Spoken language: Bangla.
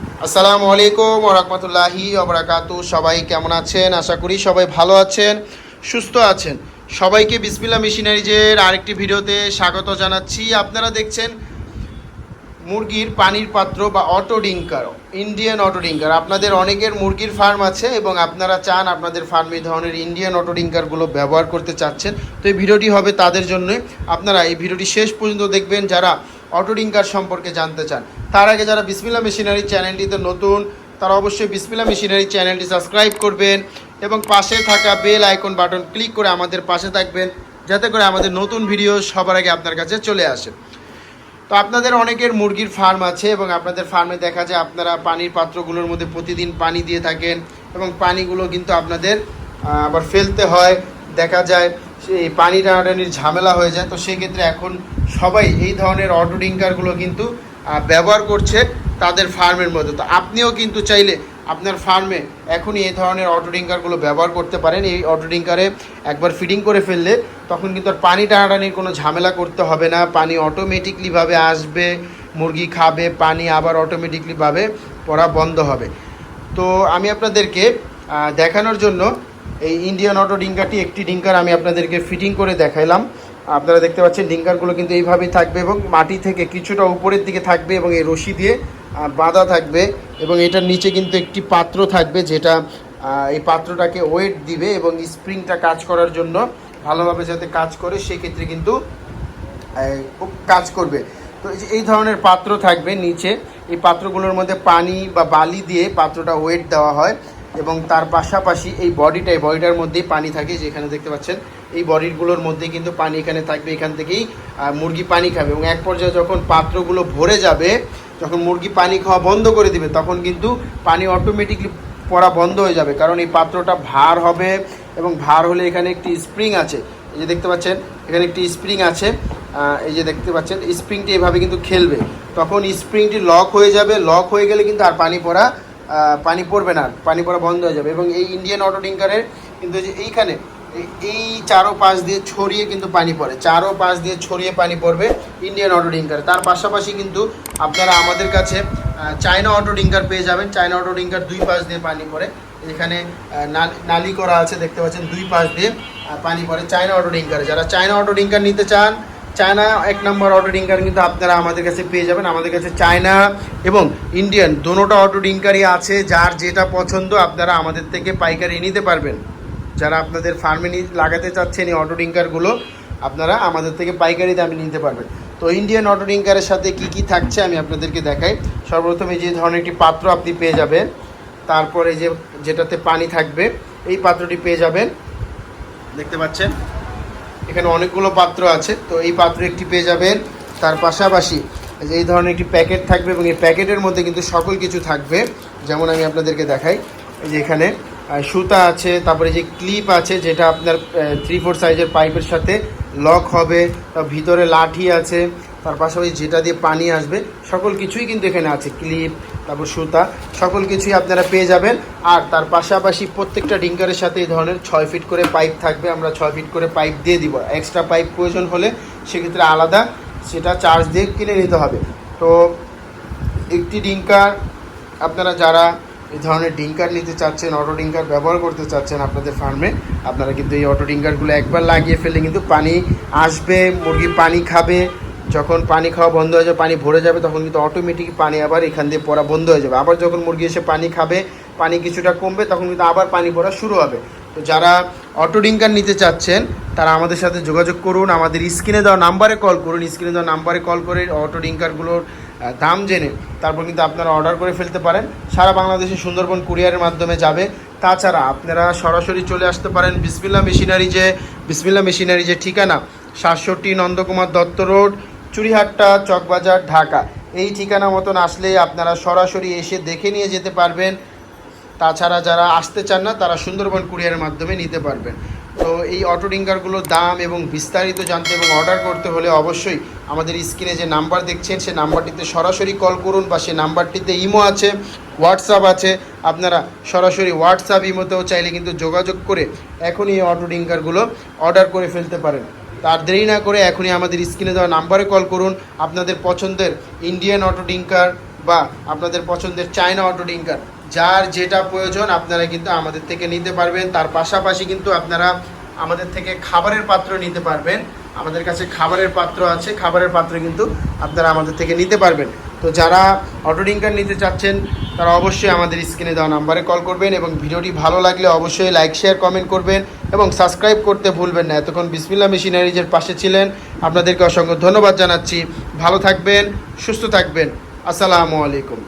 আসসালামু আলাইকুম ওরহমতুল্লাহি ওবরাকাতু সবাই কেমন আছেন? আশা করি সবাই ভালো আছেন, সুস্থ আছেন। সবাইকে বিসমিল্লা মেশিনারিজের আরেকটি ভিডিওতে স্বাগত জানাচ্ছি। আপনারা দেখছেন মুরগির পানির পাত্র বা auto drinker, Indian auto drinker. আপনাদের অনেকের মুরগির ফার্ম আছে এবং আপনারা চান আপনাদের ফার্মে এই ধরনের ইন্ডিয়ান অটো ডিঙ্কারগুলো ব্যবহার করতে চাচ্ছেন। তো এই ভিডিওটি হবে তাদের জন্য আপনারা এই ভিডিওটি শেষ পর্যন্ত দেখবেন। যারা অটো ডিঙ্কার সম্পর্কে জানতে চান। তার আগে যারা বিসমিল্লা মেশিনারি চ্যানেলটিতে নতুন, তারা অবশ্যই বিসমিল্লা মেশিনারি চ্যানেলটি সাবস্ক্রাইব করবেন এবং পাশে থাকা বেল আইকন বাটন ক্লিক করে আমাদের পাশে থাকবেন, যাতে করে আমাদের নতুন ভিডিও সবার আগে আপনার কাছে চলে আসে। তো আপনাদের অনেকের মুরগির ফার্ম আছে এবং আপনাদের ফার্মে দেখা যায় আপনারা পানির পাত্রগুলোর মধ্যে প্রতিদিন পানি দিয়ে থাকেন এবং পানিগুলো কিন্তু আপনাদের আবার ফেলতে হয়। দেখা যায় সেই পানি টানাটানির ঝামেলা হয়ে যায়। তো সেক্ষেত্রে এখন সবাই এই ধরনের অটো ডিঙ্কারগুলো কিন্তু ব্যবহার করছে তাদের ফার্মের মধ্যে। তো আপনিও কিন্তু চাইলে আপনার ফার্মে এখনই এই ধরনের অটো ডিঙ্কারগুলো ব্যবহার করতে পারেন। এই অটো ডিঙ্কারে একবার ফিডিং করে ফেললে তখন কিন্তু আর পানি টানাটানির কোনো ঝামেলা করতে হবে না। পানি অটোমেটিকলিভাবে আসবে, মুরগি খাবে, পানি আবার অটোমেটিকলিভাবে পড়া বন্ধ হবে। তো আমি আপনাদেরকে দেখানোর জন্য এই ইন্ডিয়ান অটো ডিঙ্কারটি একটি ডিঙ্কার আমি আপনাদেরকে ফিটিং করে দেখাইলাম। আপনারা দেখতে পাচ্ছেন ডিঙ্কারগুলো কিন্তু এইভাবেই থাকবে এবং মাটি থেকে কিছুটা উপরের দিকে থাকবে এবং এই রশি দিয়ে বাঁধা থাকবে এবং এটার নিচে কিন্তু একটি পাত্র থাকবে যেটা এই পাত্রটাকে ওয়েট দিবে এবং স্প্রিংটা কাজ করার জন্য ভালোভাবে যাতে কাজ করে, সেক্ষেত্রে কিন্তু কাজ করবে। তো এই ধরনের পাত্র থাকবে নিচে। এই পাত্রগুলোর মধ্যে পানি বা বালি দিয়ে পাত্রটা ওয়েট দেওয়া হয়। এবং তার পাশাপাশি এই বডিটা এই বডিটার মধ্যেই পানি থাকে যেখানে দেখতে পাচ্ছেন। এই বডিগুলোর মধ্যে কিন্তু পানি এখানে থাকবে, এখান থেকেই মুরগি পানি খাবে এবং এক পর্যায়ে যখন পাত্রগুলো ভরে যাবে, যখন মুরগি পানি খাওয়া বন্ধ করে দিবে, তখন কিন্তু পানি অটোমেটিকলি পড়া বন্ধ হয়ে যাবে। কারণ এই পাত্রটা ভার হবে এবং ভার হলে এখানে একটি স্প্রিং আছে। এই যে দেখতে পাচ্ছেন, এখানে একটি স্প্রিং আছে। এই যে দেখতে পাচ্ছেন, স্প্রিংটি এভাবে কিন্তু খেলবে। তখন স্প্রিংটি লক হয়ে যাবে, লক হয়ে গেলে কিন্তু আর পানি পড়া পানি পড়বে না, পানি পড়া বন্ধ হয়ে যাবে। এবং এই ইন্ডিয়ান অটো ডিঙ্কারের কিন্তু যে এইখানে, এই- চারো পাশ দিয়ে ছড়িয়ে কিন্তু পানি পড়ে, চারো পাশ দিয়ে ছড়িয়ে পানি পড়বে ইন্ডিয়ান অটো ডিঙ্কার তার পাশাপাশি কিন্তু আপনারা আমাদের কাছে চায়না অটো ডিঙ্কার পেয়ে যাবেন। চায়না অটো ডিঙ্কার দুই পাশ দিয়ে পানি পড়ে। এখানে নালি করা আছে, দেখতে পাচ্ছেন, দুই পাশ দিয়ে পানি পড়ে চায়না অটো ডিঙ্কার যারা চায়না অটো ডিঙ্কার নিতে চান চায়না এক নম্বর অটো ডিঙ্কার কিন্তু আপনারা আমাদের কাছে পেয়ে যাবেন। আমাদের কাছে চায়না এবং ইন্ডিয়ান দোনোটা অটো ডিঙ্কারই আছে, যার যেটা পছন্দ আপনারা আমাদের থেকে পাইকারি নিতে পারবেন। যারা আপনাদের ফার্মে লাগাতে চাচ্ছেন এই অটো ডিঙ্কারগুলো আপনারা আমাদের থেকে পাইকারি দামে নিতে পারবেন। তো ইন্ডিয়ান অটো ডিঙ্কারের সাথে কি কি থাকছে আমি আপনাদেরকে দেখাই। সর্বপ্রথম যে ধরনের একটি পাত্র আপনি পেয়ে যাবেন, তারপরে যে যেটাতে পানি থাকবে, এই পাত্রটি পেয়ে যাবেন। দেখতে পাচ্ছেন? এখানে অনেকগুলো পাত্র আছে। তো এই পাত্র একটি পেয়ে যাবেন। তার পাশাপাশি এই ধরনের একটি প্যাকেট থাকবে এবং এই প্যাকেটের মধ্যে কিন্তু সকল কিছু থাকবে। যেমন আমি আপনাদেরকে দেখাই। যে এখানে সুতা আছে, তারপরে যে ক্লিপ আছে, যেটা আপনার থ্রি ফোর সাইজের পাইপের সাথে লক হবে, তার ভিতরে লাঠি আছে, তার পাশাপাশি যেটা দিয়ে পানি আসবে, সকল কিছুই কিন্তু এখানে আছে। ক্লিপ তারপর সুতা সকল কিছুই আপনারা পেয়ে যাবেন। আর তার পাশাপাশি প্রত্যেকটা ডিঙ্কারের সাথে এই ধরনের ছয় ফিট করে পাইপ থাকবে, আমরা ছয় ফিট করে পাইপ দিয়ে দিব। এক্সট্রা পাইপ প্রয়োজন হলে সেক্ষেত্রে আলাদা সেটা চার্জ দিয়ে কিনে নিতে হবে। তো একটি ডিঙ্কার, আপনারা যারা এই ধরনের ডিঙ্কার নিতে চাচ্ছেন, অটো ডিঙ্কার ব্যবহার করতে চাচ্ছেন আপনাদের ফার্মে, আপনারা কিন্তু এই অটো ডিঙ্কারগুলো একবার লাগিয়ে ফেললে কিন্তু পানি আসবে, মুরগি পানি খাবে যখন পানি খাওয়া বন্ধ হয়ে যাবে, পানি ভরে যাবে, তখন কিন্তু অটোমেটিক পানি আবার এখান দিয়ে পড়া বন্ধ হয়ে যাবে। আবার যখন মুরগি এসে পানি খাবে, পানি কিছুটা কমবে, তখন কিন্তু আবার পানি পড়া শুরু হবে। তো যারা অটো ডিঙ্কার নিতে চাচ্ছেন, তারা আমাদের সাথে যোগাযোগ করুন, আমাদের স্ক্রিনে দেওয়া নাম্বারে কল করুন, স্ক্রিনে দেওয়া নাম্বারে কল করে অটো ডিঙ্কারগুলোর দাম জেনে তারপর কিন্তু আপনারা অর্ডার করে ফেলতে পারেন। সারা বাংলাদেশে সুন্দরবন কুরিয়ারের মাধ্যমে যাবে। তাছাড়া আপনারা সরাসরি চলে আসতে পারেন বিসমিল্লা মেশিনারি যে বিসমিল্লা মেশিনারি যে ঠিকানা, সাতষট্টি নন্দকুমার দত্ত রোড চুরিহাট্টা চকবাজার, ঢাকা। এই ঠিকানা মতন আসলে আপনারা সরাসরি এসে দেখে নিয়ে যেতে পারবেন। তাছাড়া যারা আসতে চান না, তারা সুন্দরবন কুরিয়ারের মাধ্যমে নিতে পারবেন। তো এই অটো ডিঙ্কারগুলোর দাম এবং বিস্তারিত জানতে এবং অর্ডার করতে হলে অবশ্যই আমাদের স্ক্রিনে যে নাম্বার দেখছেন, সে নাম্বারটিতে সরাসরি কল করুন বা সে নাম্বারটিতে ইমো আছে, হোয়াটসঅ্যাপ আছে। আপনারা সরাসরি হোয়াটসঅ্যাপ ইমোতেও চাইলে কিন্তু যোগাযোগ করে এখনই এই অটো ডিঙ্কারগুলো অর্ডার করে ফেলতে পারেন। তার দেরি না করে এখনই আমাদের স্ক্রিনে দেওয়া নাম্বারে কল করুন। আপনাদের পছন্দের ইন্ডিয়ান অটো ডিঙ্কার বা আপনাদের পছন্দের চায়না অটো ডিঙ্কার যার যেটা প্রয়োজন আপনারা কিন্তু আমাদের থেকে নিতে পারবেন। তার পাশাপাশি কিন্তু আপনারা আমাদের থেকে খাবারের পাত্র নিতে পারবেন। আমাদের কাছে খাবারের পাত্র আছে। খাবারের পাত্র কিন্তু আপনারা আমাদের থেকে নিতে পারবেন। তো যারা অটো ডিঙ্কার নিতে চাচ্ছেন, তারা অবশ্যই আমাদের স্ক্রিনে দেওয়া নাম্বারে কল করবেন এবং ভিডিওটি ভালো লাগলে অবশ্যই লাইক শেয়ার কমেন্ট করবেন এবং সাবস্ক্রাইব করতে ভুলবেন না। এতক্ষণ বিসমিল্লা মেশিনারিজের পাশে ছিলেন। আপনাদেরকে অসংখ্য ধন্যবাদ জানাচ্ছি। ভালো থাকবেন, সুস্থ থাকবেন। আসসালামু আলাইকুম।